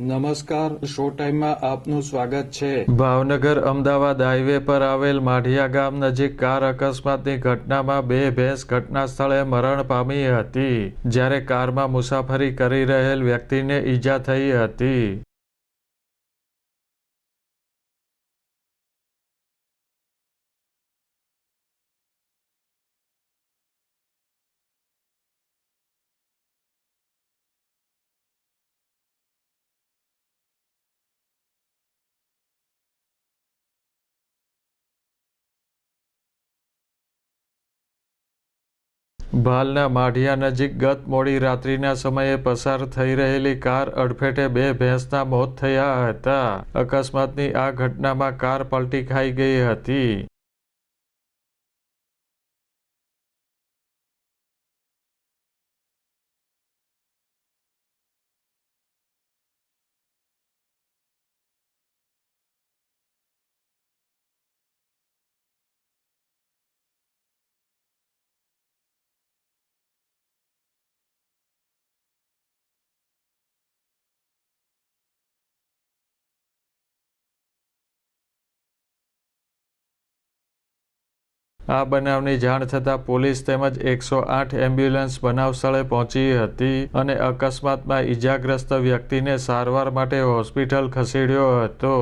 નમસ્કાર શો ટાઈમમાં આપનું સ્વાગત છે. ભાવનગર અમદાવાદ હાઈવે પર આવેલ માઢિયા ગામ નજીક કાર અકસ્માતની ઘટનામાં બે ભેંસ ઘટના સ્થળે મરણ પામી હતી, જ્યારે કારમાં મુસાફરી કરી રહેલ વ્યક્તિને ઈજા થઈ હતી. ભાલના માઢિયા નજીક ગત મોડી રાત્રિના સમયે પસાર થઈ રહેલી કાર અડફેટે બે ભેંસના મોત થયા હતા. અકસ્માતની આ ઘટનામાં કાર પલટી ખાઈ ગઈ હતી. આ બનાવની જાણ થતાં પોલીસ તેમજ એકસો આઠ એમ્બ્યુલન્સ બનાવ સ્થળે પહોંચી હતી અને અકસ્માતમાં ઈજાગ્રસ્ત વ્યક્તિને સારવાર માટે હોસ્પિટલ ખસેડ્યો હતો.